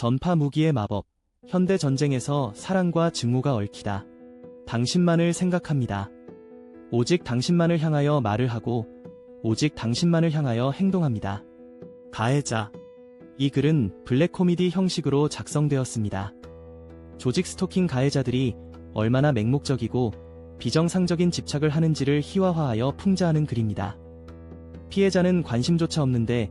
전파 무기의 마법, 현대 전쟁에서 사랑과 증오가 얽히다. 당신만을 생각합니다. 오직 당신만을 향하여 말을 하고, 오직 당신만을 향하여 행동합니다. 가해자. 이 글은 블랙 코미디 형식으로 작성되었습니다. 조직 스토킹 가해자들이 얼마나 맹목적이고 비정상적인 집착을 하는지를 희화화하여 풍자하는 글입니다. 피해자는 관심조차 없는데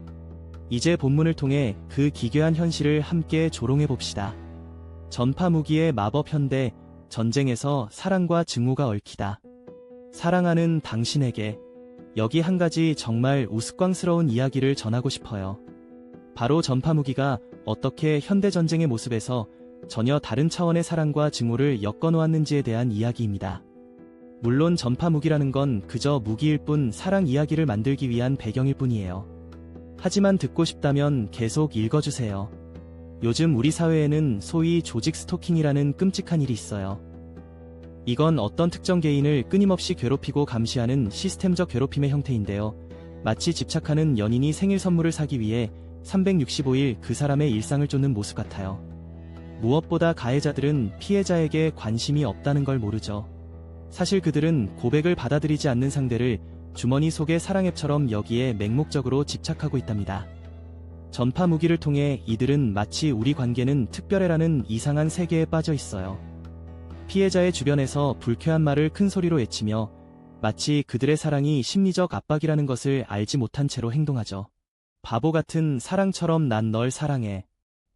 이제 본문을 통해 그 기괴한 현실을 함께 조롱해 봅시다. 전파 무기의 마법 현대 전쟁에서 사랑과 증오가 얽히다. 사랑하는 당신에게 여기 한 가지 정말 우스꽝스러운 이야기를 전하고 싶어요. 바로 전파 무기가 어떻게 현대 전쟁의 모습에서 전혀 다른 차원의 사랑과 증오를 엮어 놓았는지에 대한 이야기입니다. 물론 전파 무기라는 건 그저 무기일 뿐 사랑 이야기를 만들기 위한 배경일 뿐이에요. 하지만 듣고 싶다면 계속 읽어주세요. 요즘 우리 사회에는 소위 조직 스토킹이라는 끔찍한 일이 있어요. 이건 어떤 특정 개인을 끊임없이 괴롭히고 감시하는 시스템적 괴롭힘의 형태인데요. 마치 집착하는 연인이 생일 선물을 사기 위해 365일 그 사람의 일상을 쫓는 모습 같아요. 무엇보다 가해자들은 피해자에게 관심이 없다는 걸 모르죠. 사실 그들은 고백을 받아들이지 않는 상대를 주머니 속의 사랑앱처럼 여기에 맹목적으로 집착하고 있답니다. 전파 무기를 통해 이들은 마치 우리 관계는 특별해라는 이상한 세계에 빠져 있어요. 피해자의 주변에서 불쾌한 말을 큰 소리로 외치며 마치 그들의 사랑이 심리적 압박이라는 것을 알지 못한 채로 행동하죠. 바보 같은 사랑처럼 난 널 사랑해.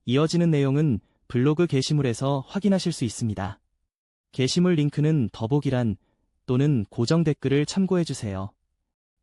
이어지는 내용은 블로그 게시물에서 확인하실 수 있습니다. 게시물 링크는 더보기란 또는 고정 댓글을 참고해주세요.